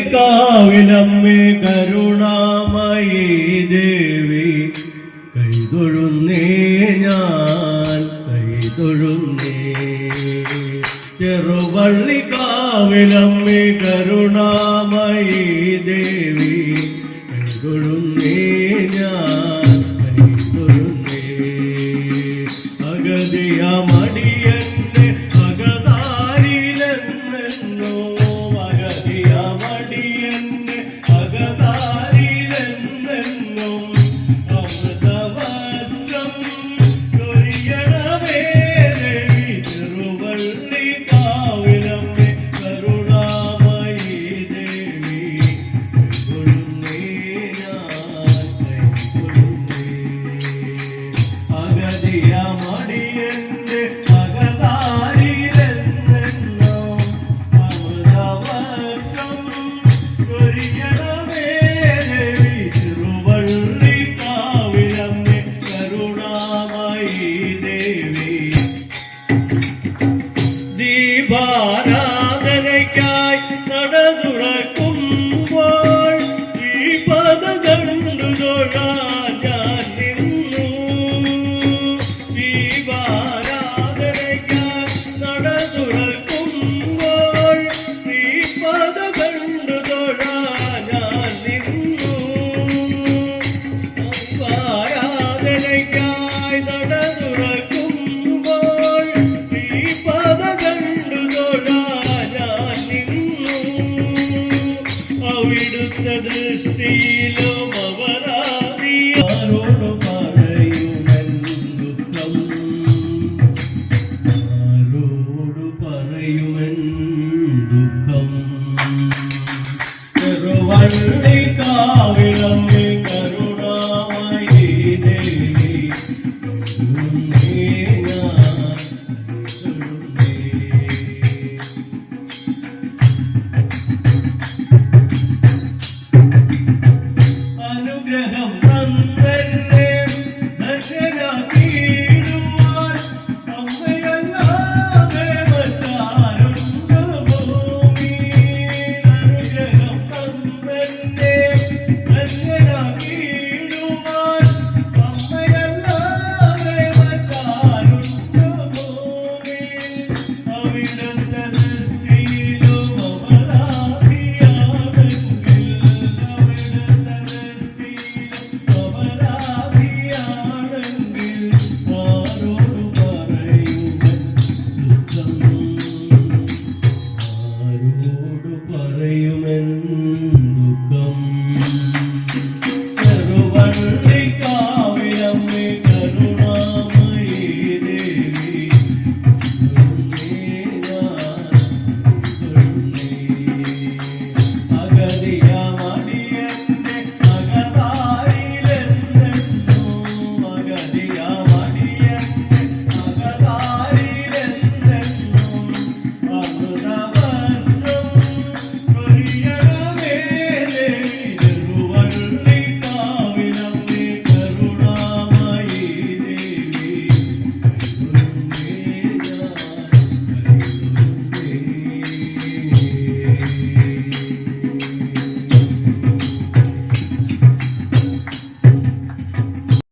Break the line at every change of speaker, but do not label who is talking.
ചെറുവള്ളിക്കാവിലമ്മേ കരുണാമയേ ദേവി കൈതൊഴുന്നേ ഞാൻ കൈതൊഴുന്നേ. ചെറുവള്ളിക്കാവിലമ്മേ കരുണാമയേ ദേവി കൈതൊഴുന്നേ ഞാൻ. தீபாராதனைக்காய் நடதுழக்க என்கின்ற Nukam